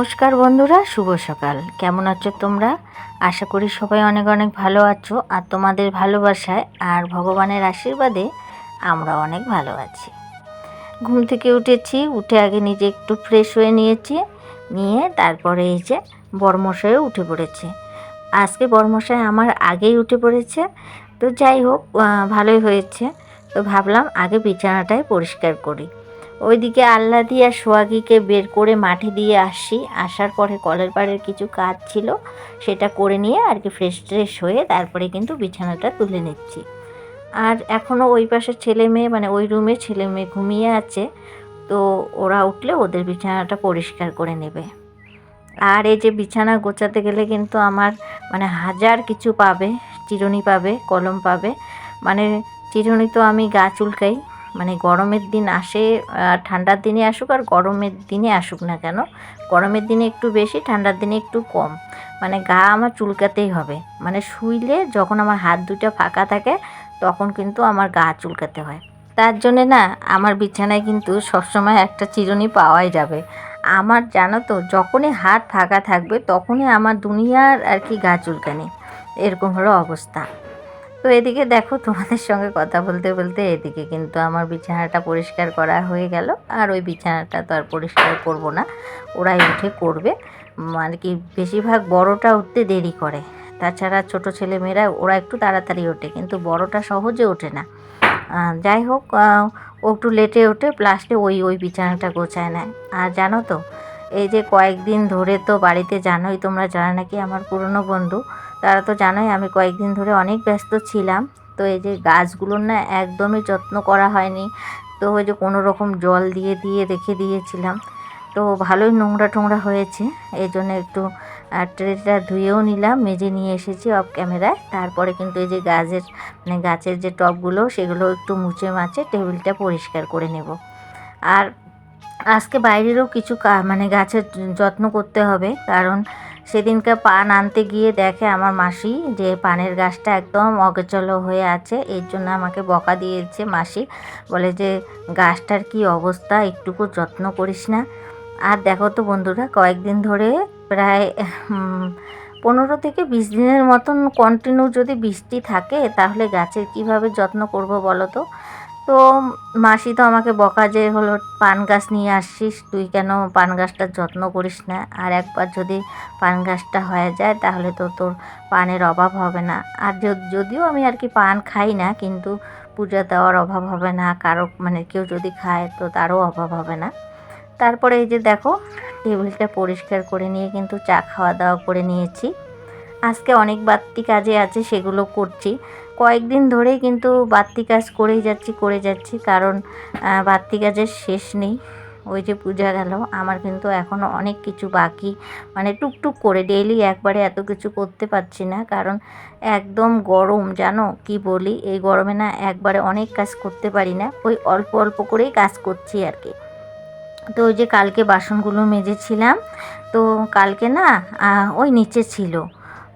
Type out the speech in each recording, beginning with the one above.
নমস্কার বন্ধুরা, শুভ সকাল। কেমন আছো তোমরা? আশা করি সবাই অনেক অনেক ভালো আছো আর তোমাদের ভালোবাসায় আর ভগবানের আশীর্বাদে আমরা অনেক ভালো আছি। ঘুম থেকে উঠেছি, উঠে আগে নিজে একটু ফ্রেশ হয়ে নিয়েছি, নিয়ে তারপরে এই যে বর্মশাইও উঠে পড়েছে। আজকে বর্মশাই আমার আগেই উঠে পড়েছে, তো যাই হোক ভালোই হয়েছে। তো ভাবলাম আগে বিছানাটাই পরিষ্কার করি। ওইদিকে আল্লাদি আর সোয়াগিকে বের করে মাঠে দিয়ে আসি। আসার পরে কলের পাড়ের কিছু কাজ ছিল, সেটা করে নিয়ে আর কি ফ্রেশ ট্রেশ হয়ে তারপরে কিন্তু বিছানাটা তুলে নিচ্ছি। আর এখনও ওই পাশের ছেলে মেয়ে মানে ওই রুমে ছেলে মেয়ে ঘুমিয়ে আছে, তো ওরা উঠলে ওদের বিছানাটা পরিষ্কার করে নেবে। আর এই যে বিছানা গোছাতে গেলে কিন্তু আমার মানে হাজার কিছু পাবে, চিরুনি পাবে, কলম পাবে। মানে চিরুনি তো আমি গা চুলকাই মানে গরমের দিন আসে ঠান্ডার দিনে আসুক আর গরমের দিনে আসুক না কেন, গরমের দিনে একটু বেশি, ঠান্ডার দিনে একটু কম। মানে গা আমার চুলকাতেই হবে। মানে শুইলে যখন আমার হাত দুটো ফাঁকা থাকে, তখন কিন্তু আমার গা চুলকাতে হয়। তার জন্যে না, আমার বিছানায় কিন্তু সবসময় একটা চিরুনি পাওয়াই যাবে। আমার জানো তো, যখনই হাত ফাঁকা থাকবে, তখনই আমার দুনিয়ার আর কি গা চুলকানি। এরকম হলো অবস্থা। তো এদিকে দেখো তোমাদের সঙ্গে কথা বলতে বলতে এদিকে কিন্তু আমার বিছানাটা পরিষ্কার করা হয়ে গেল। আর ওই বিছানাটা তো আর পরিষ্কার করব না, ওরাই উঠে করবে। মানে কি বেশিরভাগ বড়টা উঠতে দেরি করে। তাছাড়া ছোট ছেলে মেয়েরা ওরা একটু তাড়াতাড়ি ওঠে, কিন্তু বড়টা সহজে ওঠে না। যাই হোক ও একটু লেটে ওঠে প্লাস্টে ওই ওই বিছানাটা গোছায় নেয়। আর জানো তো, এই যে কয়েকদিন ধরে তো বাড়িতে জানোই, তোমরা জানো নাকি আমার পুরনো বন্ধু তারা তো জানোই আমি কয়েকদিন ধরে অনেক ব্যস্ত ছিলাম। তো এই যে গাছগুলোর না একদমই যত্ন করা হয়নি। তো ওই যে কোনো রকম জল দিয়ে দিয়ে রেখে দিয়েছিলাম। তো ভালোই নোংরা টোংরা হয়েছে। এই জন্য একটু ট্রেটা ধুয়েও নিলাম, মেজে নিয়ে এসেছি অফ ক্যামেরায়। তারপরে কিন্তু এই যে গাছের মানে গাছের যে টবগুলো, সেগুলো একটু মুছে মাছে টেবিলটা পরিষ্কার করে নেব। আর আজকে বাইরেরও কিছু মানে গাছের যত্ন করতে হবে। কারণ সেদিনকে পান আনতে গিয়ে দেখে আমার মাসি যে পানের গাছটা একদম অগচল হয়ে আছে, এর জন্য আমাকে বকা দিয়েছে মাসি। বলে যে, গাছটার কি অবস্থা? একটুকু যত্ন করিস না। আর দেখো তো বন্ধুরা, কয়েকদিন ধরে প্রায় পনেরো থেকে বিশ দিনের মতন কন্টিনিউ যদি বৃষ্টি থাকে, তাহলে গাছের কীভাবে যত্ন করব বলো তো? তো মাসি তো আমাকে বকা যে, হলো পান গাছ নিয়ে আসছিস, তুই কেন পান গাছটার যত্ন করিস না? আর একবার যদি পান গাছটা হয়ে যায়, তাহলে তো তোর পানের অভাব হবে না। আর যদিও আমি আর কি পান খাই না, কিন্তু পূজা দেওয়ার অভাব হবে না, কারও মানে কেউ যদি খায়, তো তারও অভাব হবে না। তারপরে এই যে দেখো, টেবিলটা পরিষ্কার করে নিয়ে কিন্তু চা খাওয়া দাওয়া করে নিয়েছি। আজকে অনেক বাড়তি কাজে আছে, সেগুলো করছি। কয়েকদিন ধরেই কিন্তু বাড়তি কাজ করেই যাচ্ছি করে যাচ্ছি। কারণ বাড়তি কাজের শেষ নেই। ওই যে পূজা গেল, আমার কিন্তু এখনও অনেক কিছু বাকি। মানে টুকটুক করে ডেইলি একবারে এত কিছু করতে পারছি না। কারণ একদম গরম, জানো কি বলি? এই গরমে না একবারে অনেক কাজ করতে পারি না। ওই অল্প অল্প করেই কাজ করছি আর কি। তো ওই যে কালকে বাসনগুলো মেজেছিলাম, তো কালকে না ওই নিচে ছিল।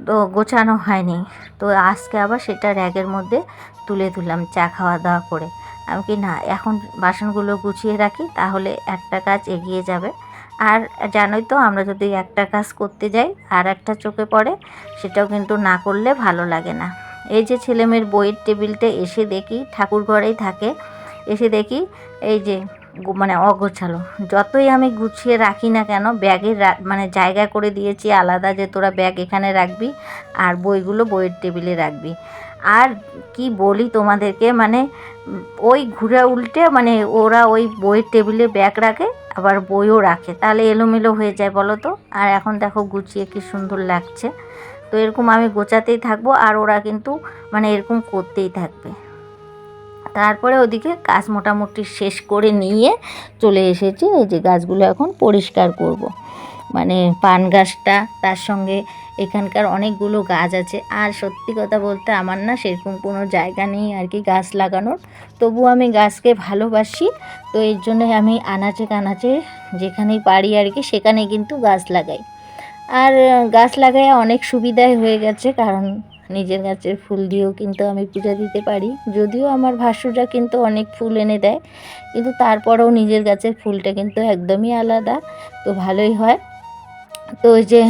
তো গোছানো হয়নি। তো আজকে আবার সেটা র্যাগের মধ্যে তুলে দিলাম চা খাওয়া দাওয়া করে। আমি কি না, এখন বাসনগুলো গুছিয়ে রাখি, তাহলে একটা কাজ এগিয়ে যাবে। আর জানোই তো, আমরা যদি একটা কাজ করতে যাই, আর একটা চোখে পড়ে, সেটাও কিন্তু না করলে ভালো লাগে না। এই যে ছেলেমেয়ের বইয়ের টেবিলটা এসে দেখি, ঠাকুর ঘরেই থাকে, এসে দেখি, এই যে মানে অগোছালো। যতই আমি গুছিয়ে রাখি না কেন, ব্যাগের মানে জায়গা করে দিয়েছি আলাদা যে তোরা ব্যাগ এখানে রাখবি আর বইগুলো বইয়ের টেবিলে রাখবি। আর কি বলি তোমাদেরকে মানে ওই ঘুরে উল্টে মানে ওরা ওই বইয়ের টেবিলে ব্যাগ রাখে, আবার বইও রাখে। তাহলে এলোমেলো হয়ে যায় বলো তো? আর এখন দেখো গুছিয়ে কি সুন্দর লাগছে। তো এরকম আমি গোছাতেই থাকব আর ওরা কিন্তু মানে এরকম করতেই থাকবে। তারপরে ওদিকে কাজ মোটামুটি শেষ করে নিয়ে চলে এসেছি। এই যে গাছগুলো এখন পরিষ্কার করব। মানে পান গাছটা, তার সঙ্গে এখানকার অনেকগুলো গাছ আছে। আর সত্যি কথা বলতে আমার না সেরকম কোনো জায়গা নেই আর কি গাছ লাগানোর। তবু আমি গাছকে ভালোবাসি, তো এর জন্য আমি আনাচে কানাচে যেখানেই পারি আর কি সেখানে কিন্তু গাছ লাগাই। আর গাছ লাগাই অনেক সুবিধাই হয়ে গেছে, কারণ নিজের গাছের ফুল দিয়েও কিন্তু আমি পূজা দিতে পারি। যদিও আমার ভাসুররা কিন্তু অনেক ফুল এনে দেয়, কিন্তু তারপরেও নিজের গাছের ফুলটা কিন্তু একদমই আলাদা। তো ভালোই হয়। তো ওই যে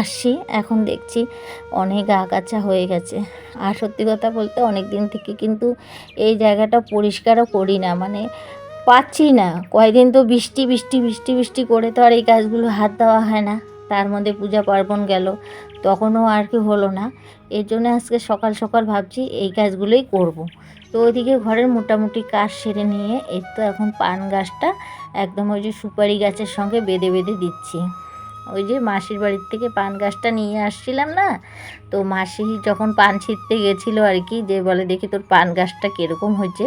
আসছি, এখন দেখছি অনেক আগাছা হয়ে গেছে। আর সত্যি কথা বলতে অনেক দিন থেকে কিন্তু এই জায়গাটা পরিষ্কারও করি না মানে পাচ্ছি না। কয়দিন তো বৃষ্টি বৃষ্টি বৃষ্টি বৃষ্টি করে তো আর এই গাছগুলো হাত দেওয়া হয় না। তার মধ্যে পূজা পার্বণ গেল। তখনও আর কি হলো না। এর জন্য আজকে সকাল সকাল ভাবছি এই কাজগুলোই করব। তো ওইদিকে ঘরের মোটামুটি কাজ সেরে নিয়ে এর তো এখন পান গাছটা একদম ওই যে সুপারি গাছের সঙ্গে বেঁধে বেঁধে দিচ্ছি। ওই যে মাসির বাড়ির থেকে পান গাছটা নিয়ে আসছিলাম না, তো মাসি যখন পান ছিঁড়তে গেছিল আর কি, যে বলে, দেখি তোর পান গাছটা কীরকম হয়েছে?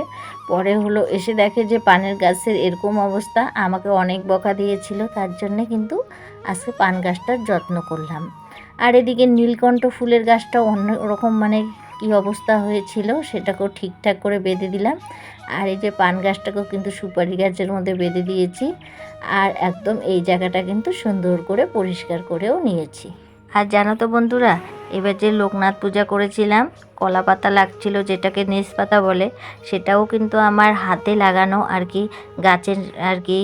পরে হলো এসে দেখে যে পানের গাছের এরকম অবস্থা আমাকে অনেক বকা দিয়েছিল, তার জন্যে কিন্তু আজকে পান গাছটার যত্ন করলাম। আর এদিকে নীলকণ্ঠ ফুলের গাছটা অন্য রকম মানে কী অবস্থা হয়েছিল সেটাকেও ঠিকঠাক করে বেঁধে দিলাম। আর এই যে পান গাছটাকেও কিন্তু সুপারি গাছের মধ্যে বেঁধে দিয়েছি। আর একদম এই জায়গাটা কিন্তু সুন্দর করে পরিষ্কার করেও নিয়েছি। আর জানো তো বন্ধুরা এবার যে লোকনাথ পূজা করেছিলাম, কলা পাতা লাগছিল যেটাকে নেস পাতা বলে, সেটাও কিন্তু আমার হাতে লাগানো আর কি গাছের আর কি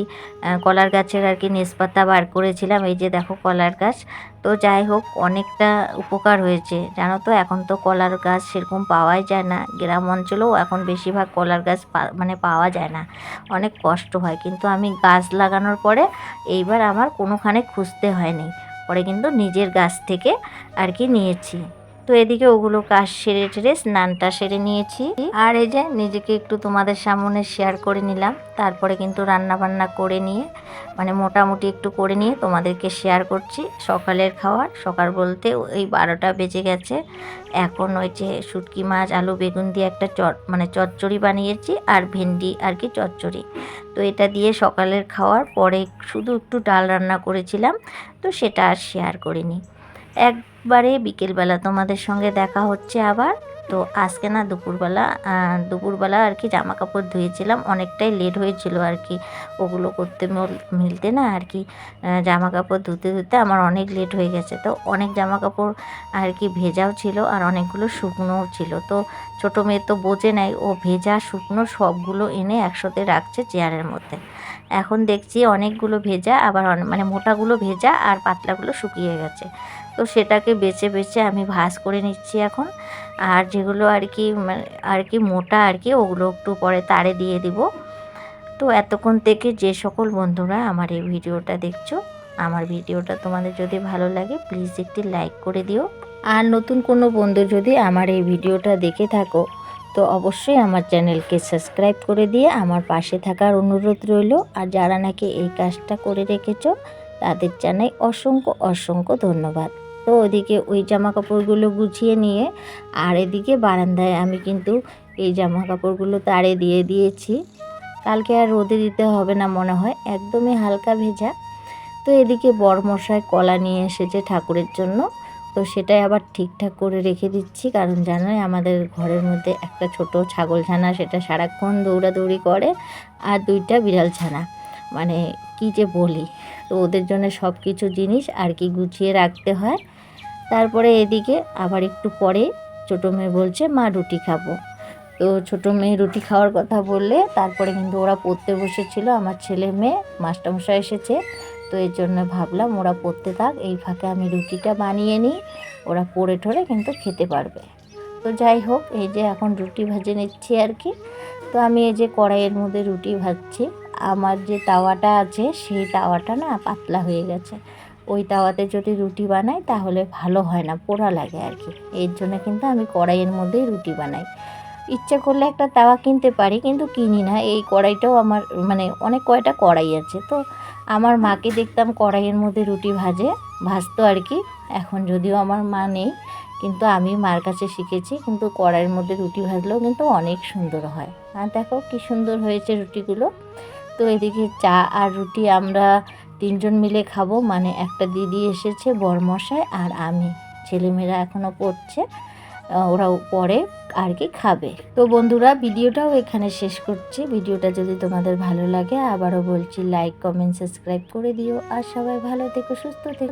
কলার গাছের আর কি নেস পাতা বার করেছিলাম। এই যে দেখো কলার গাছ। তো যাই হোক, অনেকটা উপকার হয়েছে। জানো তো, এখন তো কলার গাছ সেরকম পাওয়াই যায় না। গ্রাম অঞ্চলেও এখন বেশিরভাগ কলার গাছ মানে পাওয়া যায় না। অনেক কষ্ট হয়। কিন্তু আমি গাছ লাগানোর পরে এইবার আমার কোনোখানে খুঁজতে হয়নি। পরে কিন্তু নিজের গাছ থেকে আর কি নিয়েছি। তো এদিকে ওগুলো কাজ সেরে টেরে স্নানটা সেরে নিয়েছি। আর এই যে নিজেকে একটু তোমাদের সামনে শেয়ার করে নিলাম। তারপরে কিন্তু রান্না বান্না করে নিয়ে মানে মোটামুটি একটু করে নিয়ে তোমাদেরকে শেয়ার করছি। সকালের খাওয়ার, সকাল বলতে ওই বারোটা বেজে গেছে। এখন ওই যে শুটকি মাছ, আলু, বেগুন দিয়ে একটা চট মানে চচ্চড়ি বানিয়েছি আর ভেন্ডি আর কি চচ্চড়ি। তো এটা দিয়ে সকালের খাওয়ার পরে শুধু একটু ডাল রান্না করেছিলাম, তো সেটা আর শেয়ার করিনি। একবারে বিকেলবেলা তোমাদের সঙ্গে দেখা হচ্ছে আবার। তো আজকে না দুপুরবেলা দুপুরবেলা আর কি জামা কাপড় ধুয়েছিলাম। অনেকটাই লেট হয়েছিল আর কি। ওগুলো করতে মিলতে না আর কি জামা কাপড় ধুতে ধুতে আমার অনেক লেট হয়ে গেছে। তো অনেক জামা কাপড় আর কি ভেজাও ছিল আর অনেকগুলো শুকনোও ছিল। তো ছোটো মেয়ে তো বোঝে নাই, ও ভেজা, শুকনো সবগুলো এনে একসাথে রাখছে চেয়ারের মধ্যে। এখন দেখছি অনেকগুলো ভেজা, আবার মানে মোটাগুলো ভেজা আর পাতলাগুলো শুকিয়ে গেছে। তো সেটাকে বেছে বেছে আমি ভাজ করে নিচ্ছি এখন। আর যেগুলো আর কি মানে আর কি মোটা আর কি, ওগুলো একটু পরে তারে দিয়ে দিব। তো এতক্ষণ থেকে যে সকল বন্ধুরা আমার এই ভিডিওটা দেখছ, আমার ভিডিওটা তোমাদের যদি ভালো লাগে প্লিজ একটি লাইক করে দিও। আর নতুন কোনো বন্ধু যদি আমার এই ভিডিওটা দেখে থাকো, তো অবশ্যই আমার চ্যানেলকে সাবস্ক্রাইব করে দিয়ে আমার পাশে থাকার অনুরোধ রইল। আর যারা নাকি এই কাজটা করে রেখেছো, তাদের জানাই অসংখ্য অসংখ্য ধন্যবাদ। তো ওদিকে ওই জামা কাপড়গুলো গুছিয়ে নিয়ে, আর এদিকে বারান্দায় আমি কিন্তু এই জামা কাপড়গুলো তারে দিয়ে দিয়েছি। কালকে আর রোদে দিতে হবে না মনে হয়, একদমই হালকা ভেজা। তো এদিকে বরমশাই কলা নিয়ে এসেছে ঠাকুরের জন্য, তো সেটাই আবার ঠিকঠাক করে রেখে দিচ্ছি। কারণ জানোই আমাদের ঘরের মধ্যে একটা ছোট ছাগল ছানা, সেটা সারাক্ষণ দৌড়াদৌড়ি করে, আর দুইটা বিড়াল ছানা। মানে কি যে বলি। তো ওদের জন্য সব কিছু জিনিস আর কি গুছিয়ে রাখতে হয়। তারপরে এদিকে আবার একটু পরে ছোটো মেয়ে বলছে, মা, রুটি খাব। তো ছোটো মেয়ে রুটি খাওয়ার কথা বললে তারপরে কিন্তু ওরা পড়তে বসেছিল। আমার ছেলে মেয়ে, মাস্টারমশাই এসেছে। তো এর জন্য ভাবলাম ওরা পড়তে থাক, এই ফাঁকে আমি রুটিটা বানিয়ে নিই। ওরা পড়ে ঠরে কিন্তু খেতে পারবে। তো যাই হোক, এই যে এখন রুটি ভেজে নিচ্ছি আর কি। তো আমি এই যে কড়াইয়ের মধ্যে রুটি ভাজছি। আমার যে তাওয়াটা আছে, সেই তাওয়াটা না পাতলা হয়ে গেছে। ওই তাওয়াতে যদি রুটি বানাই, তাহলে ভালো হয় না, পোড়া লাগে আর কি এর জন্য কিন্তু আমি কড়াইয়ের মধ্যেই রুটি বানাই। ইচ্ছে করলে একটা তাওয়া কিনতে পারি, কিন্তু কিনি না। এই কড়াইটাও আমার মানে অনেক কয়টা কড়াই আছে। তো আমার মাকে দেখতাম কড়াইয়ের মধ্যে রুটি ভাজে, ভাজতো আর কি এখন যদিও আমার মা নেই, কিন্তু আমি মার কাছে শিখেছি, কিন্তু কড়াইয়ের মধ্যে রুটি ভাজলেও কিন্তু অনেক সুন্দর হয়। আর দেখো কি সুন্দর হয়েছে রুটিগুলো। তো এদিকে চা আর রুটি আমরা তিনজন মিলে খাব। মানে একটা দিদি এসেছে বরমশাই আর আমি। ছেলেমেয়েরা এখনও পড়ছে ওরাও পরে আর কি খাবে। তো বন্ধুরা, ভিডিওটাও এখানে শেষ করছি। ভিডিওটা যদি তোমাদের ভালো লাগে, আবারও বলছি লাইক কমেন্ট সাবস্ক্রাইব করে দিও। আর সবাই ভালো থেকো, সুস্থ থেকো।